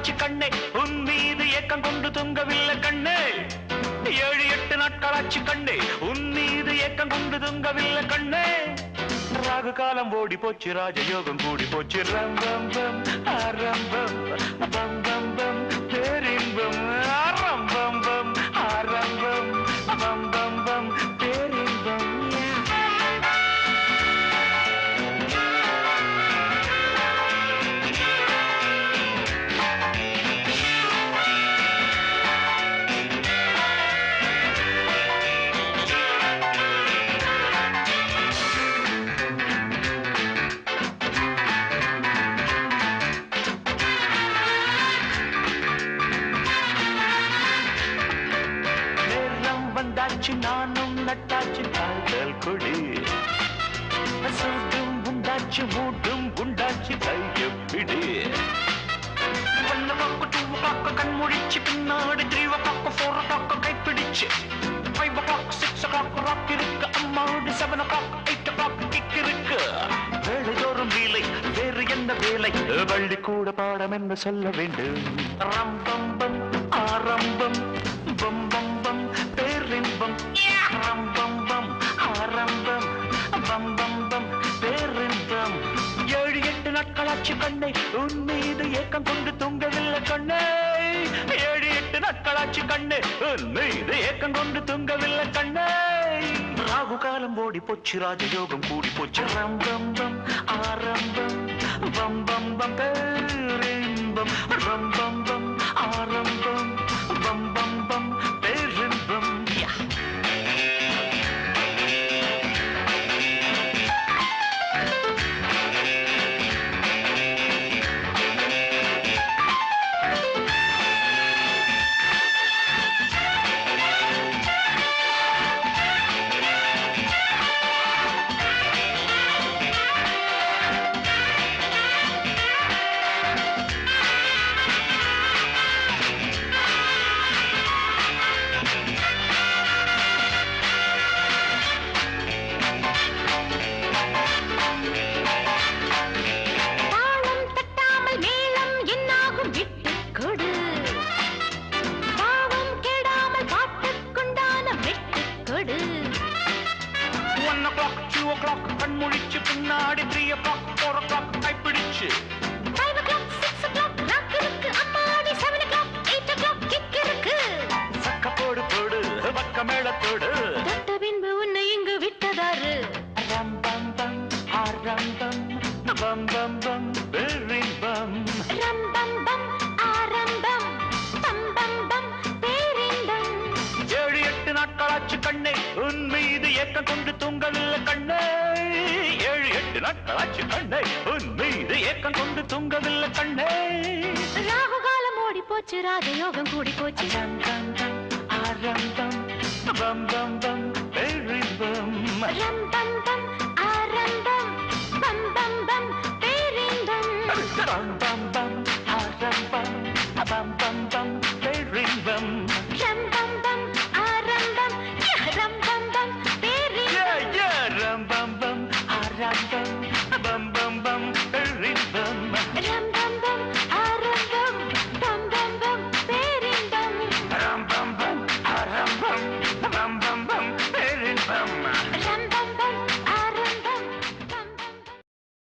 காட்சி கண்ணே. உன் மீது ஏக்கம் கொண்டு தொங்கவில்லை கண்ணே. ஏழு எட்டு நாட்களாச்சு கண்ணே. உன் மீது ஏக்கம் கொண்டு தொங்கவில்லை கண்ணே. ராகு காலம் ஓடி போச்சு ராஜயோகம் கூடி போச்சு. ரம்பம் பம் ஆரம்பம் பம் பம் பம் பேரின்பம். ஆரம்பம் பம் ஆரம்பம் பம் பம். நட்டாச்சு நானும் நட்டாச்சு காதல் கொடி சூடும் உண்டாச்சு மூட்டும் உண்டாச்சு கையப்பிடி ஒன்னு பக்கம் டூ பக்கம் கண் முடிச்சு பின்னாடி த்ரீ பக்கம் ஃபோர் பக்கம் கைப்பிடிச்சு five o'clock six o'clock rock இருக்கு அம்மாடி seven o'clock eight o'clock kick இருக்கு. வேலைதோறும் வேலை வேறு என்ன வேலை? பள்ளி கூட பாடம் என்ன சொல்ல வேண்டும். ரம்பம் பம் ஆரம்பம். எட்டு கண்ணை உன் மீது ஏக்கம் கொண்டு தூங்கவில்லை கண்ணை. ஏழு எட்டு நாட்களாச்சு கண்ணு உன் மீது ஏக்கம் கொண்டு தூங்கவில்லை கண்ணை. ராகு காலம் ஓடி போச்சு ராஜயோகம் கூடி போச்சு ரம் ரம் ரம். வெட்டு one o'clock two o'clock கண் முழிச்சு பின்னாடி three o'clock four o'clock கைப்பிடிச்சு. கண்ணே. உன் மீது ஏக்கம் கொண்டு தூங்கவில்லை கண்ணே. ஏழு எட்டு நாட்களாச்சு கண்ணே. உன் மீது ஏக்கம் கொண்டு தூங்கவில்லை கண்ணே. ராகு காலம் ஓடி போச்சு ராஜயோகம் கூடி போச்சு ரம் பம் பம் ஆரம்பம் பம் பம் பம் பெரிம்பம் ரம்பம் பம் ஆரம்பம் பம் பம் பம் பேரின்பம் பம் பம் பம் ஆரம்பம் பம் பம்